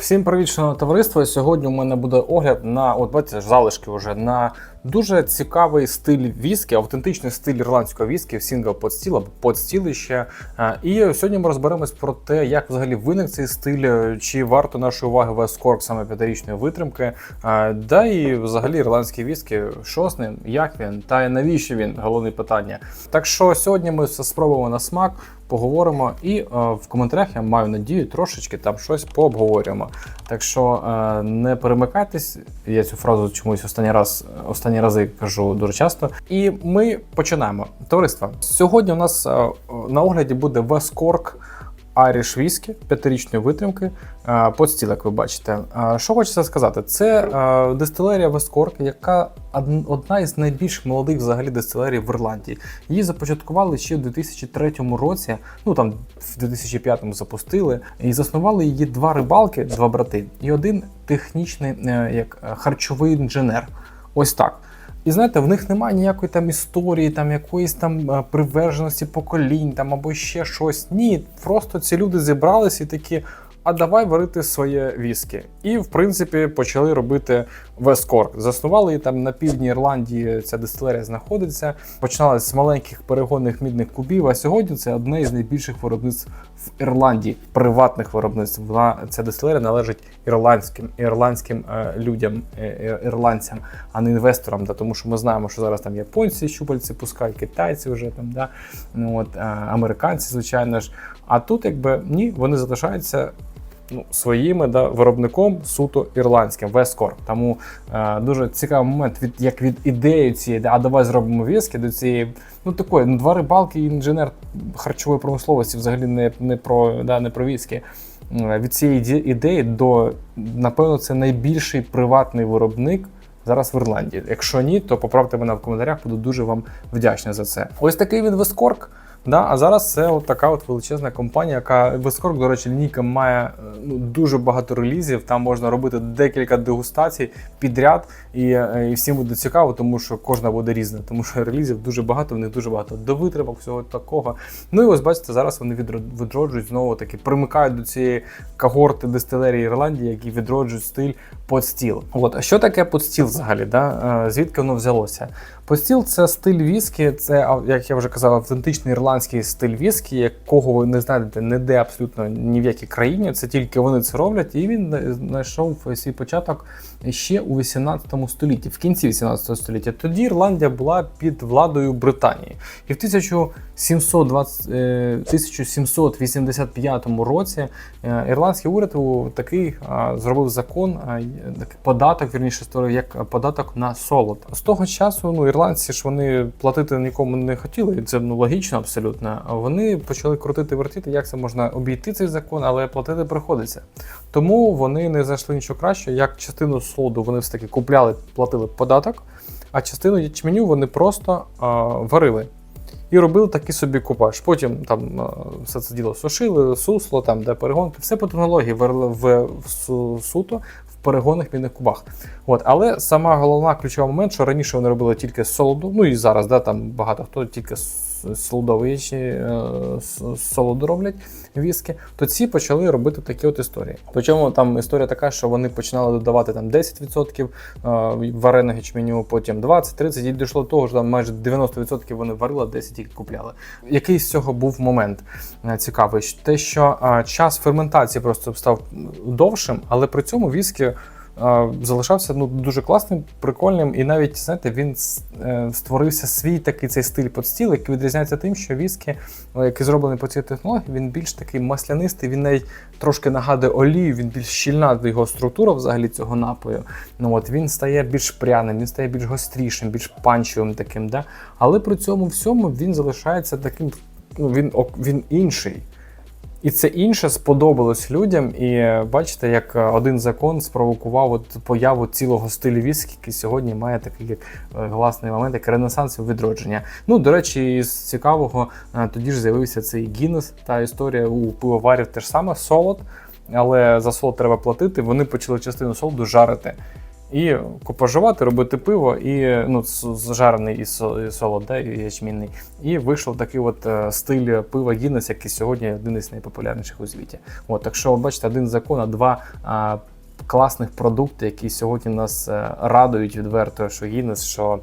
Всім привіт, шановне товариство. Сьогодні у мене буде огляд на от бачите, залишки вже на дуже цікавий стиль віскі, автентичний стиль ірландського віскі сінгл под стіл або под стілище. Е, І сьогодні ми розберемось про те, як взагалі виник цей стиль, чи варто нашої уваги West Cork саме п'ятирічної витримки. Да і взагалі ірландський віскі, що з ним, як він, та навіщо він? Головне питання. Так що сьогодні ми все спробуємо на смак. Поговоримо і е, в коментарях я маю надію трошечки там щось пообговорюємо. Так що е, не перемикайтесь, я цю фразу чомусь останній раз останні рази кажу дуже часто. І ми починаємо. Товариство, сьогодні у нас е, на огляді буде Вескорк. Irish Whisky п'ятирічної витримки е, под як ви бачите. Е, Що хочеться сказати, це е, дистилерія Cork, яка одна із найбільш молодих взагалі дистилерій в Ірландії. Її започаткували ще в 2003 році. Ну там в 2005 запустили, і заснували її два рибалки, два брати, і один технічний як харчовий інженер. Ось так. І знаєте, в них немає ніякої там історії, там якоїсь там е, приверженості поколінь, там або ще щось. Ні, просто ці люди зібрались і такі. А давай варити своє віскі. І, в принципі, почали робити Cork. Заснували її там на півдні Ірландії. Ця дистилерія знаходиться. Починалася з маленьких перегонних мідних кубів. А сьогодні це одне із найбільших виробництв в Ірландії, приватних виробництв. Вона ця дистилерія належить ірландським ірландським е, людям, е, ірландцям, а не інвесторам. Да, тому що ми знаємо, що зараз там японці щупальці пускають, китайці вже там, да, ну, от, е, американці, звичайно ж. А тут, якби ні, вони залишаються ну, своїми да, виробником суто ірландським, Вескор. Тому е, дуже цікавий момент, від як від ідеї цієї, а давай зробимо віскі до цієї. Ну такої, ну два рибалки інженер харчової промисловості, взагалі не, не про да, не про віскі. Від цієї ідеї до напевно це найбільший приватний виробник. Зараз в Ірландії. Якщо ні, то поправте мене в коментарях, буду дуже вам вдячний за це. Ось такий він Вескорк. Да, а зараз це от така от величезна компанія, яка Вескорк, до речі, лінійка має е, ну, дуже багато релізів. Там можна робити декілька дегустацій підряд, і, е, і всім буде цікаво, тому що кожна буде різна. Тому що релізів дуже багато, в них дуже багато довитримок, всього такого. Ну і ось бачите, зараз вони відроджують знову таки, примикають до цієї когорти дистилерії Ірландії, які відроджують стиль подстіл. От а що таке подстіл взагалі? Да? Е, Звідки воно взялося? Подстіл це стиль віскі, це, як я вже казав, автентичний ірландський стиль віскі, якого ви не знайдете ніде абсолютно ні в якій країні. Це тільки вони це роблять, і він е, знайшов свій початок ще у 18 столітті, в кінці 18 століття. Тоді Ірландія була під владою Британії. І в 1720, е, 1785 році е, ірландський уряд такий зробив закон, податок, вірніше створив як податок на солод. З того часу ну ірландці ж вони платити нікому не хотіли, і це ну логічно абсолютно. Вони почали крутити вертіти, як це можна обійти цей закон, але платити приходиться. Тому вони не знайшли нічого кращого, як частину солоду вони все таки купляли, платили податок, а частину ячменю вони просто а, варили. І робили такий собі купаж. Потім там все це діло сушили, сусло, там де перегонки, все по технології в, в су- суто в перегонних мінних кубах. От, але сама головна ключова момент, що раніше вони робили тільки з солоду, ну і зараз, да, там багато хто тільки з чи е, солоду роблять віскі, то ці почали робити такі от історії. Причому там історія така, що вони починали додавати там 10% е, вареного ячменю, потім 20-30, і дійшло до того, що там майже 90% вони варили, а 10 тільки купляли. Який з цього був момент е, цікавий? Те, що е, час ферментації просто став довшим, але при цьому віскі залишався ну, дуже класним, прикольним, і навіть знаєте, він е, створився свій такий цей стиль под стіл, який відрізняється тим, що віскі, який зроблений по цій технології, він більш такий маслянистий, він навіть трошки нагадує олію, він більш щільна його структура взагалі цього напою. Ну от він стає більш пряним, він стає більш гострішим, більш панчевим таким. Да? Але при цьому всьому він залишається таким, ну він, він інший. І це інше сподобалось людям. І е, бачите, як е, один закон спровокував от появу цілого стилю віскі, який сьогодні має такий як е, гласний момент, як ренесанс відродження. Ну, до речі, із цікавого е, тоді ж з'явився цей Гіннес, та історія у пивоварів теж саме солод, але за солод треба платити. Вони почали частину солоду жарити. І поживати, робити пиво, і ну, зжарений і со- і ячмінний. І вийшов такий от е, стиль пива Гіннес, який сьогодні один із найпопулярніших у світі. От, так що, бачите, один закон, а два а, класних продукти, які сьогодні нас е, радують відверто, що Гіннес, що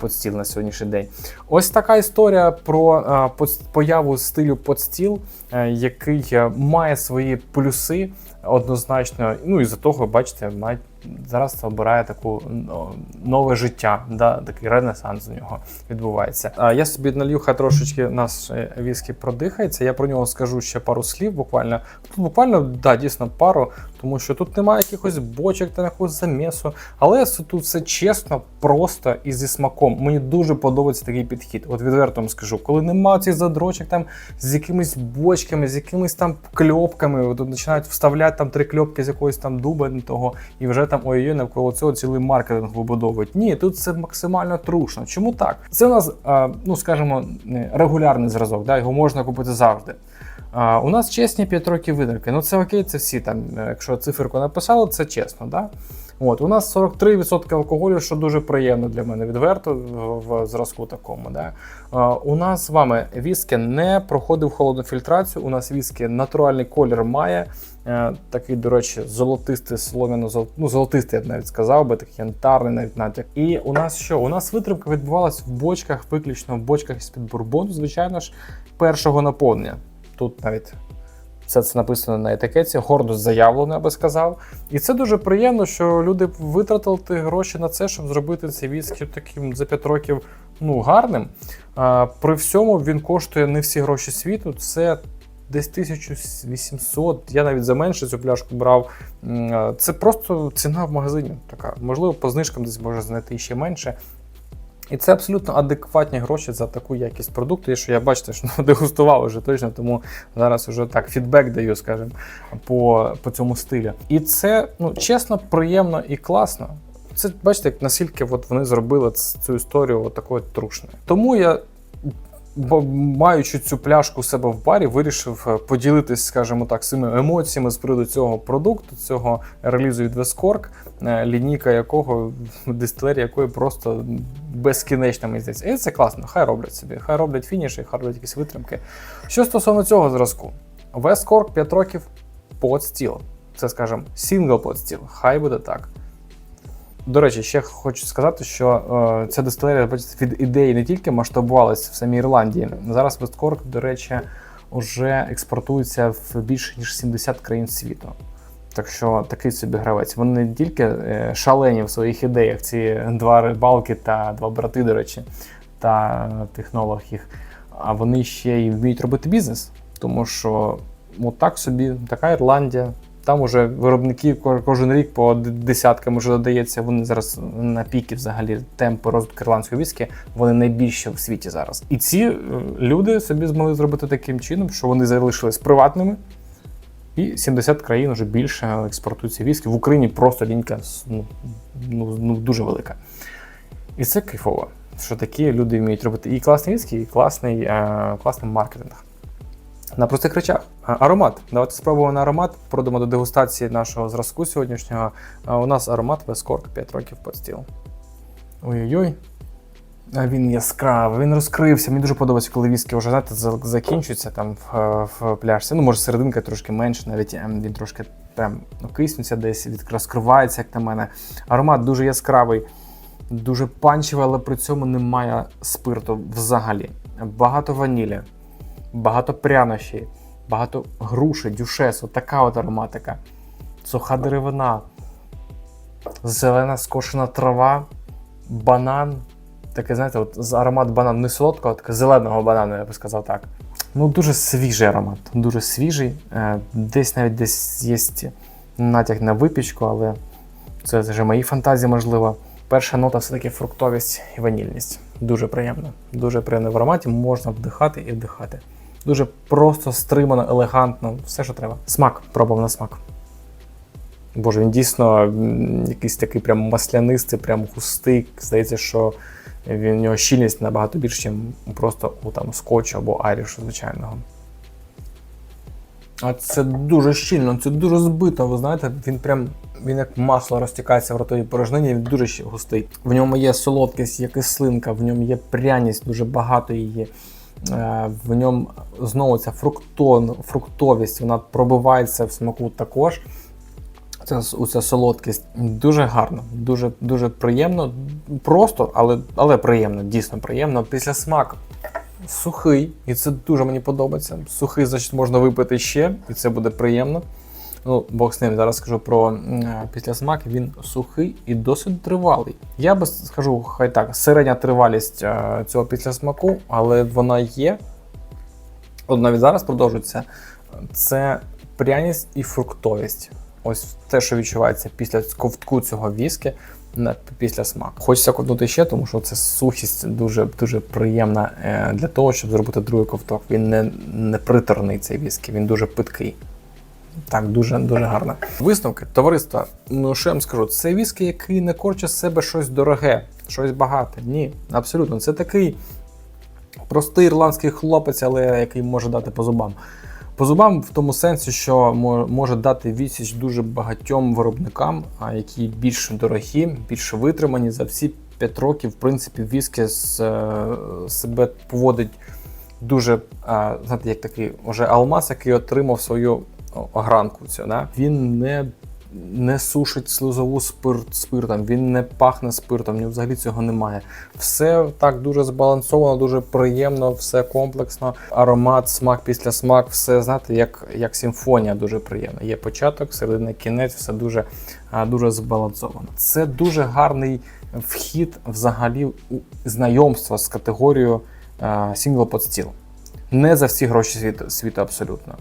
подстіл на сьогоднішній день. Ось така історія про появу стилю подстіл, е, який має свої плюси однозначно. Ну і за того, бачите, має, зараз обирає таку ну, нове життя, да, такий ренесанс у нього відбувається. А я собі налью, хай трошечки наш е, віскі продихається. Я про нього скажу ще пару слів. Буквально тут буквально да, дійсно пару, тому що тут немає якихось бочок та якогось замісу. Але тут все чесно, просто і зі смаком. Мені дуже подобається такий підхід. От відверто вам скажу, коли нема цих задрочок там з якимись бочками, з якимись там кльопками, тут починають вставляти там три кльопки з якогось там дуба того, і вже там ой-ой, навколо цього цілий маркетинг вибудовують. Ні, тут це максимально трушно. Чому так? Це у нас, ну скажімо, регулярний зразок, да, його можна купити завжди. А, у нас чесні 5 років видерки. Ну це окей, це всі там. е, Якщо циферку написали, це чесно. Да? От, у нас 43% алкоголю, що дуже приємно для мене відверто в, зразку такому. Да? А, у нас з вами віскі не проходив холодну фільтрацію. У нас віскі натуральний колір має. Е, такий, до речі, золотистий солом'яно зол... ну, золотистий, я б навіть сказав би, такий янтарний навіть натяк. І у нас що? У нас витримка відбувалась в бочках, виключно в бочках з-під бурбону, звичайно ж, першого наповнення. Тут навіть все це написано на етикетці, гордо заявлено, я би сказав. І це дуже приємно, що люди витратили гроші на це, щоб зробити цей віскі таким за 5 років ну, гарним. А, при всьому він коштує не всі гроші світу. Це десь 1800, я навіть за менше цю пляшку брав. Це просто ціна в магазині така. Можливо, по знижкам десь може знайти ще менше. І це абсолютно адекватні гроші за таку якість продукту. І що я бачите, що ну, дегустував уже точно, тому зараз вже так фідбек даю, скажімо, по, по цьому стилю. І це ну чесно, приємно і класно. Це бачите, як наскільки от вони зробили цю історію от такою трушною. Тому я. Маючи цю пляшку у себе в барі, вирішив е, поділитись, скажімо так, своїми емоціями з приводу цього продукту, цього релізу від Вескорк, лінійка якого дистилерія якої просто безкінечна, мені здається. І це класно, хай роблять собі, хай роблять фініші, хай роблять якісь витримки. Що стосовно цього зразку, Вескорк 5 років под стіл. Це, скажімо, сингл под стіл. Хай буде так. До речі, ще хочу сказати, що е, ця дистилерія від ідеї не тільки масштабувалась в самій Ірландії. Зараз Весткорк, до речі, вже експортується в більше ніж 70 країн світу. Так що такий собі гравець. Вони не тільки е, шалені в своїх ідеях, ці два рибалки та два брати, до речі, та технолог їх, а вони ще й вміють робити бізнес. Тому що от так собі, така Ірландія. Там уже виробники кожен рік по десяткам вже додається. Вони зараз на піки взагалі темпи розвитку ірландської віскі, вони найбільші в світі зараз. І ці е, люди собі змогли зробити таким чином, що вони залишились приватними, і 70 країн вже більше експортуються віскі. В Україні просто лінька ну, ну, ну, дуже велика. І це кайфово, що такі люди вміють робити і класний віскі, і класний, е, класний маркетинг. На простих речах. Аромат. Давайте спробуємо на аромат. Продamo до дегустації нашого зразку сьогоднішнього. У нас аромат Вескорк 5 років під стіл. Ой-ой-ой. Він яскравий, він розкрився. Мені дуже подобається, коли віскі вже знаєте, закінчується там в, в пляшці. Ну, може, серединка трошки менше, навіть ем, він трошки прям ну, киснеться десь, розкривається, як на мене. Аромат дуже яскравий, дуже панчевий, але при цьому немає спирту взагалі. Багато ванілі, багато прянощів, багато груші, дюшесу, така от ароматика. Суха деревина, зелена скошена трава, банан. Таке, знаєте, от аромат банану не солодкого, а зеленого банану, я би сказав так. Ну, дуже свіжий аромат, дуже свіжий. Е, Десь навіть десь є натяк на випічку, але це вже мої фантазії, можливо. Перша нота все-таки фруктовість і ванільність. Дуже приємно. Дуже приємно в ароматі, можна вдихати і вдихати. Дуже просто, стримано, елегантно, все, що треба. Смак, пробував на смак. Боже, він дійсно якийсь такий прям маслянистий, прям густий. Здається, що він, у нього щільність набагато більше, ніж просто у там скотч або арішу звичайного. А це дуже щільно, це дуже збито, ви знаєте, він прям Він як масло розтікається в ротовій порожнині, він дуже ще густий. В ньому є солодкість, є кислинка, в ньому є пряність, дуже багато її. Е, В ньому знову ця фруктон, фруктовість, вона пробивається в смаку також. Ця, ця солодкість дуже гарно, дуже дуже приємно. Просто, але, але приємно, дійсно приємно. Після смак сухий, і це дуже мені подобається. Сухий, значить, можна випити ще, і це буде приємно. Ну, Бог з ним зараз скажу про післясмак. Він сухий і досить тривалий. Я би скажу, хай так, середня тривалість е, цього післясмаку, але вона є. От навіть зараз продовжується. Це пряність і фруктовість. Ось те, що відчувається після ковтку цього віскі після смаку. Хочеться ковтнути ще, тому що це сухість дуже дуже приємна е, для того, щоб зробити другий ковток. Він не, не приторний цей віскі, він дуже питкий. Так, дуже дуже гарно. Висновки, товариство, ну що я вам скажу, це віскі, який не корче з себе щось дороге, щось багате. Ні, абсолютно. Це такий простий ірландський хлопець, але який може дати по зубам. По зубам в тому сенсі, що може дати відсіч дуже багатьом виробникам, які більш дорогі, більш витримані за всі 5 років. В принципі, віскі з, е, себе поводить дуже, знаєте, як такий уже алмаз, який отримав свою огранку. Цю, да? Він не, не сушить слизову спирт спиртом, він не пахне спиртом, ні взагалі цього немає. Все так дуже збалансовано, дуже приємно, все комплексно. Аромат, смак після смак, все знаєте, як, як симфонія дуже приємна. Є початок, середина, кінець, все дуже, дуже збалансовано. Це дуже гарний вхід взагалі у знайомство з категорією Steel. Не за всі гроші світу абсолютно.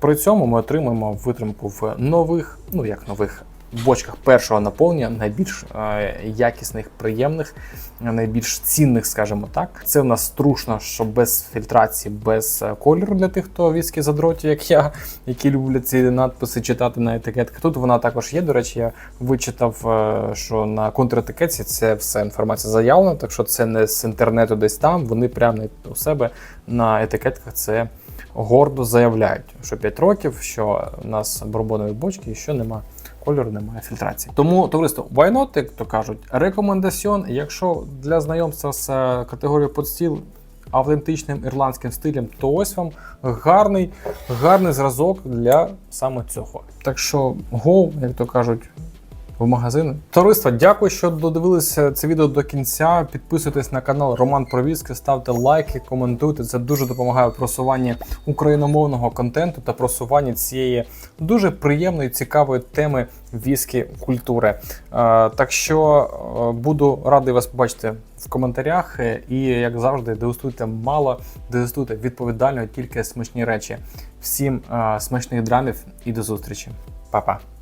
При цьому ми отримуємо витримку в нових, ну як нових бочках першого наповнення, найбільш е, якісних, приємних, найбільш цінних, скажімо так. Це в нас трушно, що без фільтрації, без е, кольору для тих, хто віскі задроті, як я, які люблять ці надписи читати на етикетках. Тут вона також є. До речі, я вичитав, е, що на контретикетці це все інформація заявлена, так що це не з інтернету десь там. Вони прямо у себе на етикетках це гордо заявляють, що 5 років, що у нас бурбонові бочки і що нема кольору, немає фільтрації. Тому товариство, why not, як то кажуть, рекомендаціон, якщо для знайомства з е, категорією подстіл автентичним ірландським стилем, то ось вам гарний, гарний зразок для саме цього. Так що go, як то кажуть, в магазини. Товариство, дякую, що додивилися це відео до кінця. Підписуйтесь на канал Роман Провізки, ставте лайки, коментуйте. Це дуже допомагає в просуванні україномовного контенту та просуванні цієї дуже приємної, цікавої теми віскі культури. Е, так що е, буду радий вас побачити в коментарях. Е, І як завжди, дегустуйте мало, дегустуйте відповідально тільки смачні речі. Всім смачних драмів і до зустрічі. Па-па.